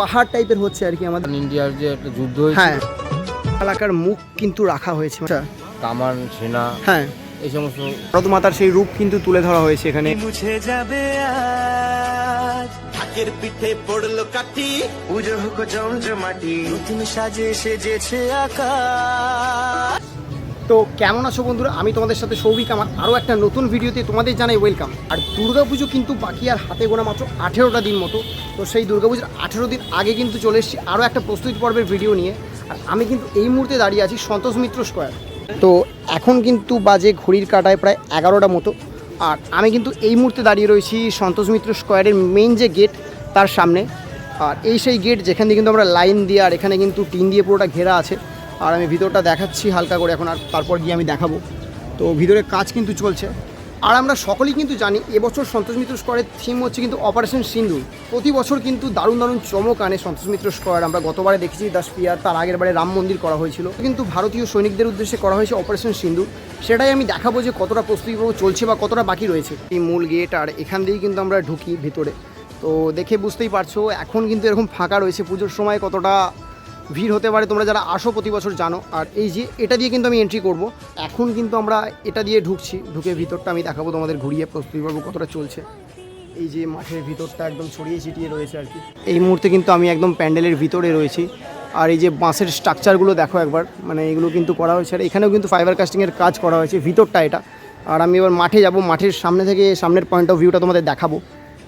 পাহাড় টাইপের হচ্ছে আর কি আমাদের। ইন্ডিয়ার যে একটা যুদ্ধ হয়েছে হ্যাঁ। এলাকার মুখ কিন্তু রাখা হয়েছে। আচ্ছা, কামান সেনা হ্যাঁ। এই সমস্ত ভারত মাতার সেই রূপ কিন্তু তুলে ধরা হয়েছে এখানে। মুছে যাবে আজ। ঢাকের পিঠে পড়ল কাঠি। পুজো হোক জমজমাটি নতুন সাজে সেজেছে আকাশ। তো কেমন আছো বন্ধুরা? আমি তোমাদের সাথে সৌভিক। আমার আরও একটা নতুন ভিডিওতে তোমাদের জানাই ওয়েলকাম আর দুর্গাপুজো কিন্তু বাকি আর হাতে গোনা মাত্র আঠেরোটা দিন মতো। তো সেই দুর্গাপুজোর আঠেরো দিন আগে কিন্তু চলে এসেছি আরও একটা প্রস্তুতি পর্বের ভিডিও নিয়ে। আর আমি কিন্তু এই মুহূর্তে দাঁড়িয়ে আছি সন্তোষ মিত্র স্কোয়ার। তো এখন কিন্তু বাজে ঘড়ির কাটায় প্রায় এগারোটা মতো। আর আমি কিন্তু এই মুহূর্তে দাঁড়িয়ে রয়েছি সন্তোষ মিত্র স্কোয়ারের মেইন যে গেট তার সামনে। আর এই সেই গেট যেখান দিয়ে কিন্তু আমরা লাইন দিয়ে আর এখানে কিন্তু টিন দিয়ে পুরোটা ঘেরা আছে। আর আমি ভিতরটা দেখাচ্ছি হালকা করে এখন আর তারপর গিয়ে আমি দেখাবো। তো ভিতরে কাজ কিন্তু চলছে। আর আমরা সকলেই কিন্তু জানি এবছর সন্তোষ মিত্র স্কোয়ারের থিম হচ্ছে কিন্তু অপারেশন সিন্দুর। প্রতি বছর কিন্তু দারুণ দারুণ চমক আনে সন্তোষ মিত্র স্কোয়ার আমরা গতবারে দেখেছি দাস পিয়ার তার আগের বারে রাম মন্দির করা হয়েছিল। কিন্তু ভারতীয় সৈনিকদের উদ্দেশ্যে করা হয়েছে অপারেশন সিন্দুর। সেটাই আমি দেখাবো যে কতটা প্রস্তুতি পর্ব চলছে বা কতটা বাকি রয়েছে। এই মূল গেট আর এখান দিয়েই কিন্তু আমরা ঢুকি ভিতরে। তো দেখে বুঝতেই পারছ, এখন কিন্তু এরকম ফাঁকা রয়েছে। পুজোর সময় কতটা ভিড় হতে পারে, তোমরা যারা আসো প্রতি বছর জানো। আর এই যে এটা দিয়ে কিন্তু আমি এন্ট্রি করব। এখন কিন্তু আমরা এটা দিয়ে ঢুকছি, ঢুকে ভিতরটা আমি দেখাবো তোমাদের ঘুরিয়ে প্রস্তুতি পর্ব কতটা চলছে। এই যে মাঠের ভিতরটা একদম ছড়িয়ে ছিটিয়ে রয়েছে আর কি। এই মুহূর্তে কিন্তু আমি একদম প্যান্ডেলের ভিতরে রয়েছি। আর এই যে বাঁশের স্ট্রাকচারগুলো দেখো একবার মানে এগুলো কিন্তু করা হয়েছে। আর এখানেও কিন্তু ফাইবার কাস্টিংয়ের কাজ করা হয়েছে, ভিতরটা এটা। আর আমি এবার মাঠে যাব, মাঠের সামনে থেকে সামনের পয়েন্ট অফ ভিউটা তোমাদের দেখাবো।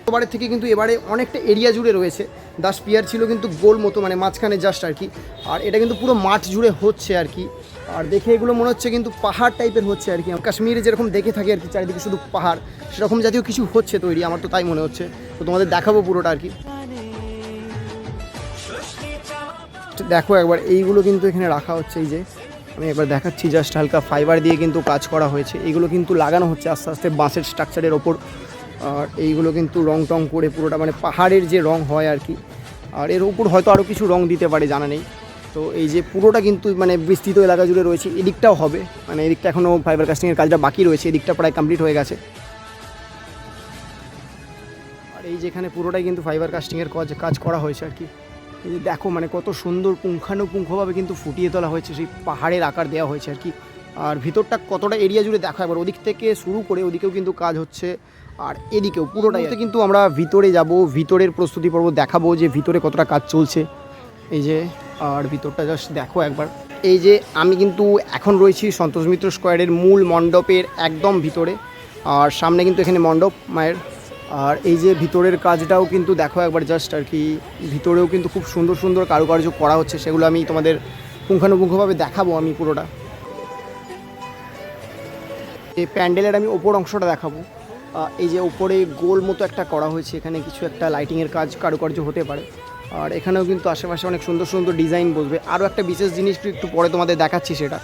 গতবারের থেকে কিন্তু এবারে অনেকটা এরিয়া জুড়ে রয়েছে। দাস পিয়ার ছিল কিন্তু গোল মতো মানে মাঝখানে জাস্ট আর কি। আর এটা কিন্তু পুরো মাঠ জুড়ে হচ্ছে আর কি। আর দেখে এগুলো মনে হচ্ছে কিন্তু পাহাড় টাইপের হচ্ছে আর কি। কাশ্মীরে যেরকম দেখে থাকি আর কি, চারিদিকে শুধু পাহাড়, সেরকম জাতীয় কিছু হচ্ছে তৈরি, আমার তো তাই মনে হচ্ছে। তো তোমাদের দেখাবো পুরোটা আর কি। দেখো একবার, এইগুলো কিন্তু এখানে রাখা হচ্ছে এই যে। আমি একবার দেখাচ্ছি জাস্ট হালকা ফাইবার দিয়ে কিন্তু কাজ করা হয়েছে। এইগুলো কিন্তু লাগানো হচ্ছে আস্তে আস্তে বাঁশের স্ট্রাকচারের ওপর। আর এইগুলো কিন্তু রং টং করে পুরোটা মানে পাহাড়ের যে রং হয় আর কি। আর এর উপর হয়তো আরও কিছু রং দিতে পারে, জানা নেই। তো এই যে পুরোটা কিন্তু মানে বিস্তৃত এলাকা জুড়ে রয়েছে, এদিকটাও হবে। মানে এদিকটা এখনও ফাইবার কাস্টিংয়ের কাজটা বাকি রয়েছে, এদিকটা প্রায় কমপ্লিট হয়ে গেছে। আর এই যেখানে পুরোটাই কিন্তু ফাইবার কাস্টিংয়ের কাজ কাজ করা হয়েছে আর কি। এই যে দেখো মানে কত সুন্দর পুঙ্খানুপুঙ্খভাবে কিন্তু ফুটিয়ে তোলা হয়েছে, সেই পাহাড়ের আকার দেওয়া হয়েছে আর কি। আর ভিতরটা কতটা এরিয়া জুড়ে দেখা একবার ওদিক থেকে শুরু করে ওদিকেও কিন্তু কাজ হচ্ছে। আর এদিকেও পুরোটাই কিন্তু আমরা ভিতরে যাব ভিতরের প্রস্তুতি পর্ব দেখাবো যে ভিতরে কতটা কাজ চলছে। এই যে আর ভিতরটা জাস্ট দেখো একবার। এই যে আমি কিন্তু এখন রয়েছি সন্তোষ মিত্র স্কোয়ারের মূল মণ্ডপের একদম ভিতরে। আর সামনে কিন্তু এখানে মণ্ডপ মায়ের। আর এই যে ভিতরের কাজটাও কিন্তু দেখো একবার জাস্ট আর কি ভিতরেও কিন্তু খুব সুন্দর সুন্দর কারুকার্য করা হচ্ছে সেগুলো আমি তোমাদের পুঙ্খানুপুঙ্খভাবে দেখাবো আমি পুরোটা। এই প্যান্ডেলের আমি ওপর অংশটা দেখাবো। এই যে ওপরে গোল মতো একটা করা হয়েছে, এখানে কিছু একটা লাইটিংয়ের কাজ কারুকার্য হতে পারে। আর এখানেও কিন্তু আশেপাশে অনেক সুন্দর সুন্দর ডিজাইন বসবে। আরও একটা বিশেষ জিনিস একটু পরে তোমাদের দেখাচ্ছি সেটা।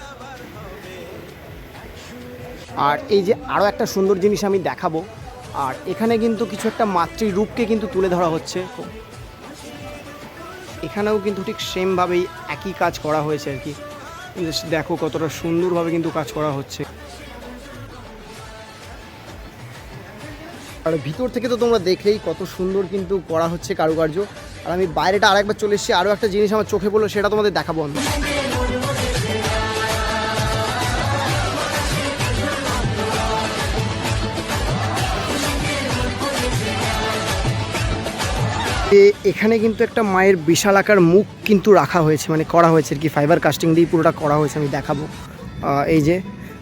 আর এই যে আরও একটা সুন্দর জিনিস আমি দেখাবো। আর এখানে কিন্তু কিছু একটা মাতৃরূপকে কিন্তু তুলে ধরা হচ্ছে। এখানেও কিন্তু ঠিক সেমভাবেই একই কাজ করা হয়েছে আর কি। দেখো কতটা সুন্দরভাবে কিন্তু কাজ করা হচ্ছে। আর ভিতর থেকে তো তোমরা দেখলেই কত সুন্দর কিন্তু করা হচ্ছে কারুকার্য। আর আমি বাইরেটা আরেকবার চলে এসেছি আরও একটা জিনিস আমার চোখে পড়ল, সেটা তোমাদের দেখাবো আমি। এখানে কিন্তু একটা মায়ের বিশাল আকার মুখ কিন্তু রাখা হয়েছে মানে করা হয়েছে আর কি ফাইবার কাস্টিং দিয়ে পুরোটা করা হয়েছে, আমি দেখাবো। এই যে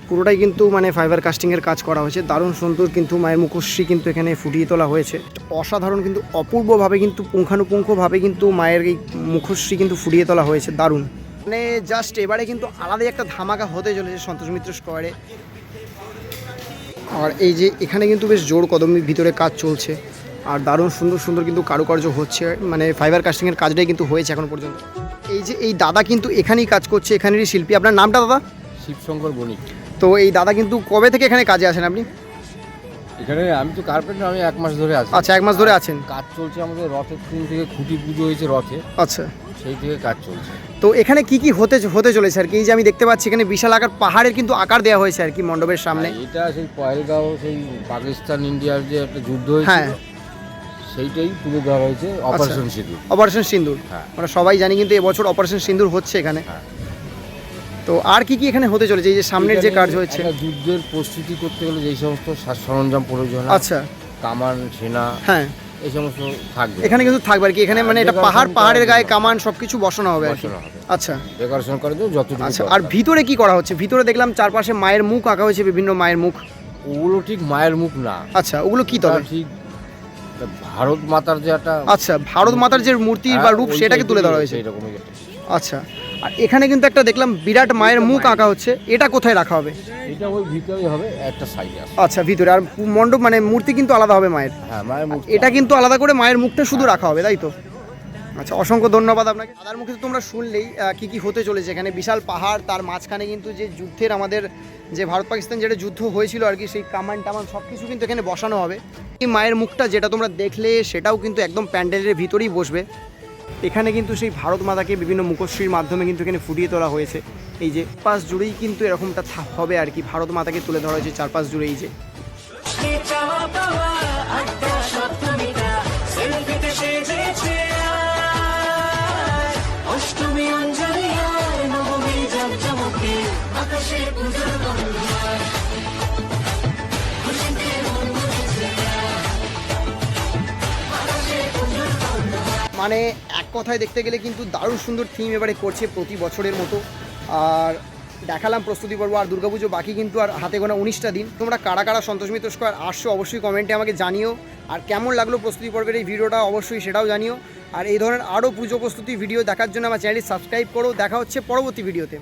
পুরোটাই কিন্তু মানে ফাইবার কাস্টিংয়ের কাজ করা হয়েছে। দারুণ সুন্দর কিন্তু মায়ের মুখশ্রী কিন্তু এখানে ফুটিয়ে তোলা হয়েছে। অসাধারণ কিন্তু অপূর্বভাবে কিন্তু পুঙ্খানুপুঙ্খভাবে কিন্তু মায়ের এই মুখশ্রী কিন্তু ফুটিয়ে তোলা হয়েছে। দারুণ। মানে জাস্ট এবারে কিন্তু আলাদাই একটা ধামাকা হতে চলেছে সন্তোষ মিত্র স্কোয়ারে আর এই যে এখানে কিন্তু বেশ জোর কদমের ভিতরে কাজ চলছে। আর দারুণ সুন্দর সুন্দর কিন্তু কারুকার্য হচ্ছে। মানে ফাইবার কাস্টিংয়ের কাজটাই কিন্তু হয়েছে এখন পর্যন্ত। এই যে এই দাদা কিন্তু এখানেই কাজ করছে, এখানেরই শিল্পী। আপনার নামটা দাদা? শিবশঙ্কর বণিক। তো এই দাদা কিন্তু কবে থেকে এখানে কাজে আসেন আপনি? এখানে আমি তো কার্পেন্টার আমি এক মাস ধরে আছি। আচ্ছা এক মাস ধরে আছেন। কাজ চলছে আমাদের রথের দিন থেকে খুঁটি পুজো হয়েছে রথে। আচ্ছা। সেই থেকে কাজ চলছে। তো এখানে কি কি হতে হতে চলেছে আর কি? এই যে আমি দেখতে পাচ্ছি এখানে বিশাল আকার পাহাড়ের কিন্তু আকার দেওয়া হয়েছে আর কি মণ্ডপের সামনে। আর এটা সেই পয়েলগাঁও সেই পাকিস্তান ইন্ডিয়ার যে একটা যুদ্ধ হ্যাঁ। সেইটাই তুলে দেওয়া হয়েছে অপারেশন সিঁদুর। অপারেশন সিন্দুর হ্যাঁ। আমরা সবাই জানি কিন্তু এবছর অপারেশন সিন্দুর হচ্ছে এখানে। হ্যাঁ। তো আর কি কি এখানে হতে চলেছে? এই যে সামনের যে কাজ একটা যুদ্ধের প্রস্তুতি করতে গেলে যেই সমস্ত সাজ সরঞ্জাম প্রয়োজন আচ্ছা। কামান সেনা হ্যাঁ। এই সমস্ত থাকবে। এখানে কিন্তু থাকবে আর কি। এখানে মানে এটা পাহাড় পাহাড়ের গায়ে কামান সবকিছু বসানো হবে আর কি। আচ্ছা। ডেকোরেশন করার জন্য যতটুকু আচ্ছা আর ভিতরে কি করা হচ্ছে? ভিতরে দেখলাম চারপাশে মায়ের মুখ আঁকা হয়েছে বিভিন্ন মায়ের মুখ। ওগুলো ঠিক মায়ের মুখ না। আচ্ছা ওগুলো কি তবে? ঠিক ভারত মাতার যে একটা আচ্ছা ভারত মাতার যে মূর্তি বা হ্যাঁ, রূপ সেটাকে তুলে ধরা হয়েছে। আচ্ছা। আর এখানে কিন্তু একটা দেখলাম বিরাট মায়ের মুখ আঁকা হচ্ছে। এটা কোথায় রাখা হবে? এটা ওই ভিতরেই হবে একটা সাইডে আচ্ছা ভিতরে। আর মণ্ডপ মানে মূর্তি কিন্তু আলাদা হবে মায়ের। হ্যাঁ মায়ের মুখ এটা কিন্তু আলাদা করে মায়ের মুখটা শুধু রাখা হবে তাই তো? আচ্ছা অসংখ্য ধন্যবাদ আপনাকে। দাদার মুখে তো তোমরা শুনলেই কি কি হতে চলেছে। এখানে বিশাল পাহাড় তার মাঝখানে কিন্তু যে যুদ্ধের আমাদের যে ভারত পাকিস্তান যেটা যুদ্ধ হয়েছিল আর কি সেই কামান টামান সব কিছু কিন্তু এখানে বসানো হবে। এই মায়ের মুখটা যেটা তোমরা দেখলে সেটাও কিন্তু একদম প্যান্ডেলের ভিতরেই বসবে। এখানে কিন্তু সেই ভারত মাতাকে বিভিন্ন মুখশ্রীর মাধ্যমে কিন্তু এখানে ফুটিয়ে তোলা হয়েছে। এই যে পাশ জুড়েই কিন্তু এরকমটা হবে আর কি। ভারত মাতাকে তুলে ধরা হয়েছে চারপাশ জুড়েই যে। মানে এক কথায় দেখতে গেলে কিন্তু দারুণ সুন্দর থিম এবারে করছে প্রতি বছরের মতো। আর দেখালাম প্রস্তুতি পর্ব আর দুর্গাপুজো বাকি কিন্তু আর হাতে গোনা উনিশটা দিন। তোমরা কারা কারা সন্তোষ মিত্র স্কোয়ার আসছো অবশ্যই কমেন্টে আমাকে জানিও। আর কেমন লাগল প্রস্তুতি পর্বের এই ভিডিওটা অবশ্যই সেটাও জানিও। আর এই ধরনের আরও পুজো প্রস্তুতি ভিডিও দেখার জন্য আমার চ্যানেলটি সাবস্ক্রাইব করো। দেখা হচ্ছে পরবর্তী ভিডিওতে